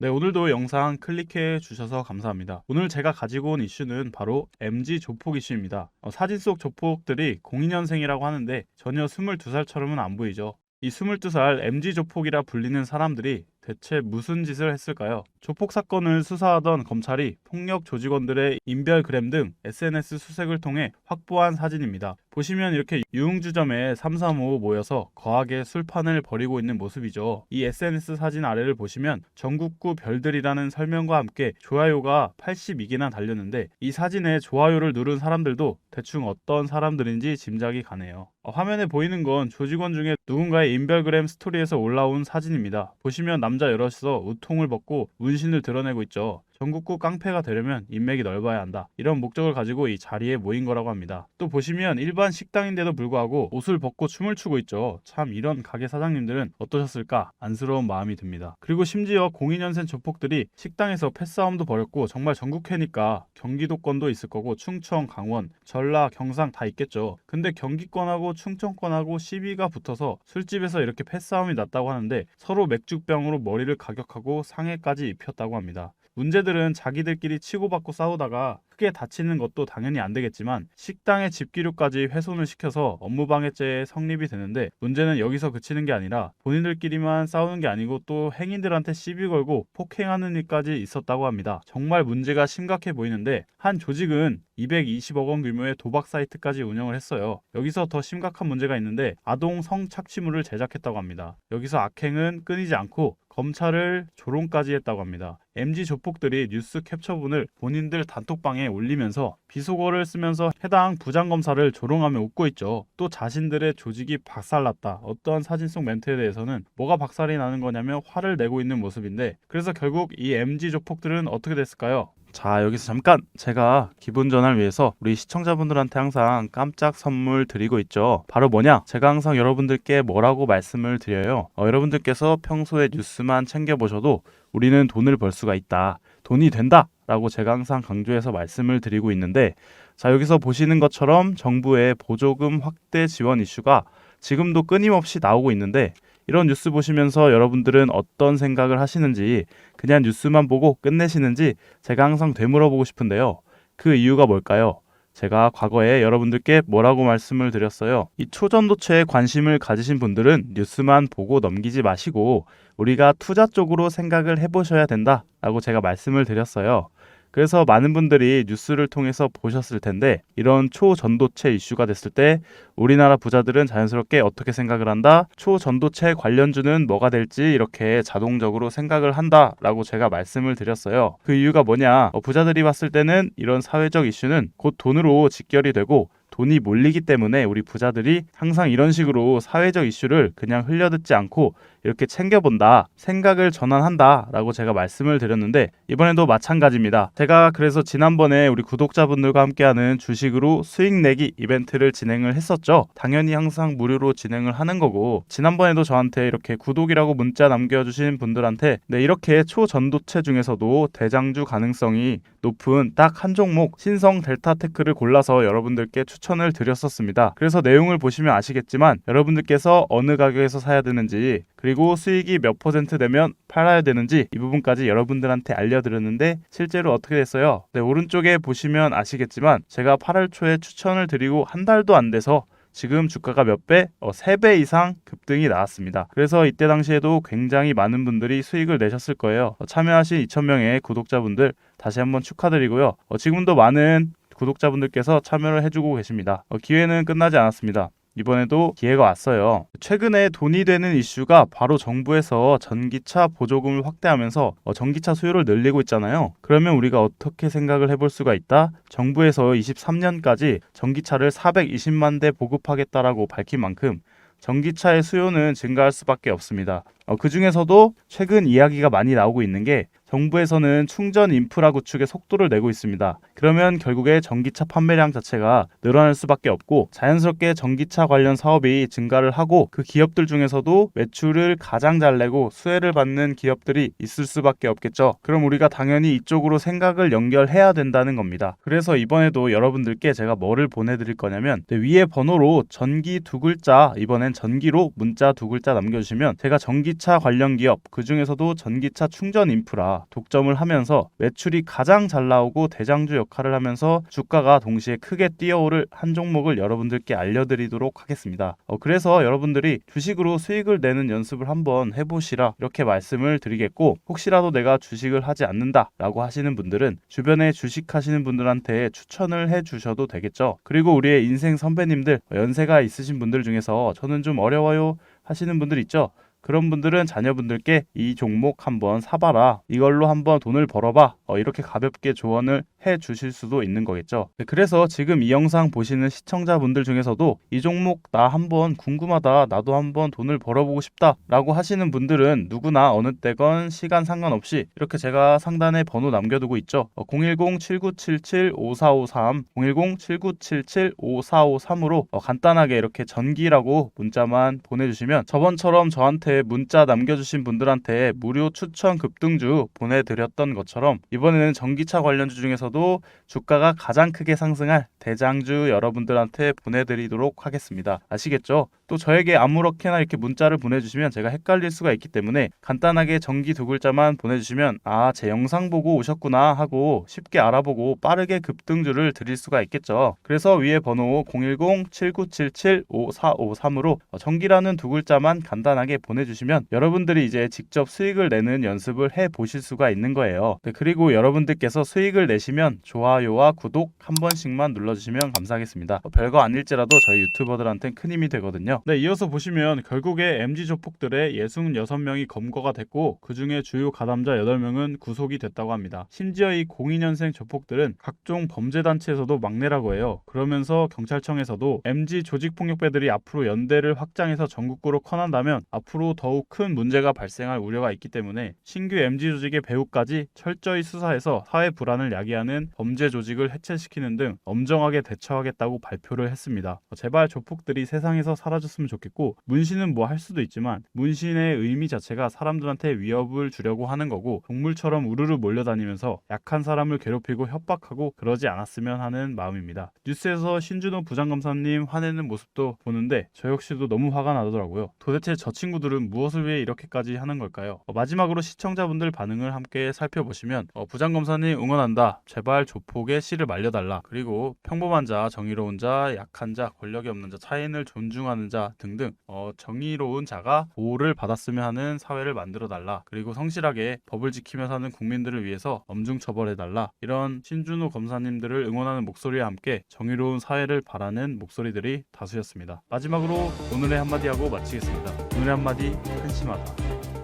네, 오늘도 영상 클릭해 주셔서 감사합니다. 오늘 제가 가지고 온 이슈는 바로 MG 조폭 이슈입니다. 어, 사진 속 조폭들이 02년생이라고 하는데 전혀 22살처럼은 안 보이죠. 이 22살 MG 조폭이라 불리는 사람들이 대체 무슨 짓을 했을까요? 조폭 사건을 수사하던 검찰이 폭력 조직원들의 인별그램 등 SNS 수색을 통해 확보한 사진입니다. 보시면 이렇게 유흥주점에 335 모여서 거하게 술판을 벌이고 있는 모습이죠. 이 SNS 사진 아래를 보시면 전국구 별들이라는 설명과 함께 좋아요가 82개나 달렸는데 이 사진에 좋아요를 누른 사람들도 대충 어떤 사람들인지 짐작이 가네요. 어, 화면에 보이는 건 조직원 중에 누군가의 인별그램 스토리에서 올라온 사진입니다. 보시면 남자 여럿이서 우통을 벗고 문신을 드러내고 있죠. 전국구 깡패가 되려면 인맥이 넓어야 한다. 이런 목적을 가지고 이 자리에 모인 거라고 합니다. 또 보시면 일반 식당인데도 불구하고 옷을 벗고 춤을 추고 있죠. 참 이런 가게 사장님들은 어떠셨을까 안쓰러운 마음이 듭니다. 그리고 심지어 02년생 조폭들이 식당에서 패싸움도 벌였고 정말 전국회니까 경기도권도 있을 거고 충청, 강원, 전라, 경상 다 있겠죠. 근데 경기권하고 충청권하고 시비가 붙어서 술집에서 이렇게 패싸움이 났다고 하는데 서로 맥주병으로 머리를 가격하고 상해까지 입혔다고 합니다. 문제들은 자기들끼리 치고받고 싸우다가 크게 다치는 것도 당연히 안 되겠지만 식당의 집기류까지 훼손을 시켜서 업무방해죄에 성립이 되는데 문제는 여기서 그치는 게 아니라 본인들끼리만 싸우는 게 아니고 또 행인들한테 시비 걸고 폭행하는 일까지 있었다고 합니다. 정말 문제가 심각해 보이는데 한 조직은 220억 원 규모의 도박 사이트까지 운영을 했어요. 여기서 더 심각한 문제가 있는데 아동 성착취물을 제작했다고 합니다. 여기서 악행은 끊이지 않고 검찰을 조롱까지 했다고 합니다. MG 조폭들이 뉴스 캡처분을 본인들 단톡방에 올리면서 비속어를 쓰면서 해당 부장검사를 조롱하며 웃고 있죠. 또 자신들의 조직이 박살났다. 어떠한 사진 속 멘트에 대해서는 뭐가 박살이 나는 거냐며 화를 내고 있는 모습인데 그래서 결국 이 MG 조폭들은 어떻게 됐을까요? 자 여기서 잠깐 제가 기분 전환을 위해서 우리 시청자분들한테 항상 깜짝 선물 드리고 있죠. 바로 뭐냐? 제가 항상 여러분들께 뭐라고 말씀을 드려요. 어, 여러분들께서 평소에 뉴스만 챙겨보셔도 우리는 돈을 벌 수가 있다. 돈이 된다! 라고 제가 항상 강조해서 말씀을 드리고 있는데 자 여기서 보시는 것처럼 정부의 보조금 확대 지원 이슈가 지금도 끊임없이 나오고 있는데 이런 뉴스 보시면서 여러분들은 어떤 생각을 하시는지 그냥 뉴스만 보고 끝내시는지 제가 항상 되물어보고 싶은데요. 그 이유가 뭘까요? 제가 과거에 여러분들께 뭐라고 말씀을 드렸어요. 이 초전도체에 관심을 가지신 분들은 뉴스만 보고 넘기지 마시고 우리가 투자 쪽으로 생각을 해보셔야 된다 라고 제가 말씀을 드렸어요. 그래서 많은 분들이 뉴스를 통해서 보셨을 텐데 이런 초전도체 이슈가 됐을 때 우리나라 부자들은 자연스럽게 어떻게 생각을 한다? 초전도체 관련주는 뭐가 될지 이렇게 자동적으로 생각을 한다 라고 제가 말씀을 드렸어요. 그 이유가 뭐냐? 어, 부자들이 봤을 때는 이런 사회적 이슈는 곧 돈으로 직결이 되고 돈이 몰리기 때문에 우리 부자들이 항상 이런 식으로 사회적 이슈를 그냥 흘려듣지 않고 이렇게 챙겨본다, 생각을 전환한다 라고 제가 말씀을 드렸는데 이번에도 마찬가지입니다. 제가 그래서 지난번에 우리 구독자분들과 함께하는 주식으로 수익 내기 이벤트를 진행을 했었죠. 당연히 항상 무료로 진행을 하는 거고 지난번에도 저한테 이렇게 구독이라고 문자 남겨주신 분들한테 네, 이렇게 초전도체 중에서도 대장주 가능성이 높은 딱 한 종목 신성 델타테크를 골라서 여러분들께 추천 을 드렸었습니다. 그래서 내용을 보시면 아시겠지만 여러분들께서 어느 가격에서 사야 되는지 그리고 수익이 몇 퍼센트 되면 팔아야 되는지 이 부분까지 여러분들한테 알려드렸는데 실제로 어떻게 됐어요? 네, 오른쪽에 보시면 아시겠지만 제가 8월 초에 추천을 드리고 한 달도 안 돼서 지금 주가가 몇 배? 어, 3배 이상 급등이 나왔습니다. 그래서 이때 당시에도 굉장히 많은 분들이 수익을 내셨을 거예요. 어, 참여하신 2,000명의 구독자분들 다시 한번 축하드리고요. 어, 지금도 많은 구독자분들께서 참여를 해주고 계십니다. 어, 기회는 끝나지 않았습니다. 이번에도 기회가 왔어요. 최근에 돈이 되는 이슈가 바로 정부에서 전기차 보조금을 확대하면서 어, 전기차 수요를 늘리고 있잖아요. 그러면 우리가 어떻게 생각을 해볼 수가 있다? 정부에서 23년까지 전기차를 420만 대 보급하겠다라고 밝힌 만큼 전기차의 수요는 증가할 수밖에 없습니다. 어, 그 중에서도 최근 이야기가 많이 나오고 있는 게 정부에서는 충전 인프라 구축에 속도를 내고 있습니다. 그러면 결국에 전기차 판매량 자체가 늘어날 수밖에 없고 자연스럽게 전기차 관련 사업이 증가를 하고 그 기업들 중에서도 매출을 가장 잘 내고 수혜를 받는 기업들이 있을 수밖에 없겠죠. 그럼 우리가 당연히 이쪽으로 생각을 연결해야 된다는 겁니다. 그래서 이번에도 여러분들께 제가 뭐를 보내드릴 거냐면 네, 위에 번호로 전기 두 글자 이번엔 전기로 문자 두 글자 남겨주시면 제가 전기차 관련 기업 그 중에서도 전기차 충전 인프라 독점을 하면서 매출이 가장 잘 나오고 대장주 역할을 하면서 주가가 동시에 크게 뛰어오를 한 종목을 여러분들께 알려드리도록 하겠습니다. 어, 그래서 여러분들이 주식으로 수익을 내는 연습을 한번 해보시라 이렇게 말씀을 드리겠고 혹시라도 내가 주식을 하지 않는다 라고 하시는 분들은 주변에 주식하시는 분들한테 추천을 해주셔도 되겠죠. 그리고 우리의 인생 선배님들 연세가 있으신 분들 중에서 저는 좀 어려워요 하시는 분들 있죠. 그런 분들은 자녀분들께 이 종목 한번 사봐라. 이걸로 한번 돈을 벌어봐. 어, 이렇게 가볍게 조언을 해 주실 수도 있는 거겠죠. 네, 그래서 지금 이 영상 보시는 시청자분들 중에서도 이 종목 나 한번 궁금하다. 나도 한번 돈을 벌어보고 싶다. 라고 하시는 분들은 누구나 어느 때건 시간 상관없이 이렇게 제가 상단에 번호 남겨두고 있죠. 어, 010-7977-5453, 010-7977-5453으로 어, 간단하게 이렇게 전기라고 문자만 보내주시면 저번처럼 저한테 문자 남겨주신 분들한테 무료 추천 급등주 보내드렸던 것처럼 이번에는 전기차 관련주 중에서도 주가가 가장 크게 상승할 대장주 여러분들한테 보내드리도록 하겠습니다. 아시겠죠? 또 저에게 아무렇게나 이렇게 문자를 보내주시면 제가 헷갈릴 수가 있기 때문에 간단하게 전기 두 글자만 보내주시면 아, 제 영상 보고 오셨구나 하고 쉽게 알아보고 빠르게 급등주를 드릴 수가 있겠죠. 그래서 위에 번호 010-7977-5453으로 전기라는 두 글자만 간단하게 보내주시면 여러분들이 이제 직접 수익을 내는 연습을 해 보실 수가 있는 거예요. 네, 그리고 여러분들께서 수익을 내시면 좋아요와 구독 한 번씩만 눌러주시면 감사하겠습니다. 어, 별거 아닐지라도 저희 유튜버들한테는 큰 힘이 되거든요. 네, 이어서 보시면 결국에 MG 조폭들의 66명이 검거가 됐고 그 중에 주요 가담자 8명은 구속이 됐다고 합니다. 심지어 이 02년생 조폭들은 각종 범죄 단체에서도 막내라고 해요. 그러면서 경찰청에서도 MG 조직폭력배들이 앞으로 연대를 확장해서 전국구로 커난다면 앞으로 더욱 큰 문제가 발생할 우려가 있기 때문에 신규 MG 조직의 배후까지 철저히 수사해서 사회 불안을 야기하는 범죄 조직을 해체시키는 등 엄정하게 대처하겠다고 발표를 했습니다. 어, 제발 조폭들이 세상에서 사라졌으면 좋겠고 문신은 뭐 할 수도 있지만 문신의 의미 자체가 사람들한테 위협을 주려고 하는 거고 동물처럼 우르르 몰려다니면서 약한 사람을 괴롭히고 협박하고 그러지 않았으면 하는 마음입니다. 뉴스에서 신준호 부장검사님 화내는 모습도 보는데 저 역시도 너무 화가 나더라고요. 도대체 저 친구들은 무엇을 위해 이렇게까지 하는 걸까요? 어, 마지막으로 시청자분들 반응을 함께 살펴보시면 어, 부장검사님 응원한다. 제발 조폭의 씨를 말려달라. 그리고 평범한 자, 정의로운 자, 약한 자, 권력이 없는 자, 타인을 존중하는 자 등등 어, 정의로운 자가 보호를 받았으면 하는 사회를 만들어 달라. 그리고 성실하게 법을 지키며 사는 국민들을 위해서 엄중 처벌해 달라. 이런 신준호 검사님들을 응원하는 목소리와 함께 정의로운 사회를 바라는 목소리들이 다수였습니다. 마지막으로 오늘의 한마디 하고 마치겠습니다. 오늘의 한마디 한심하다.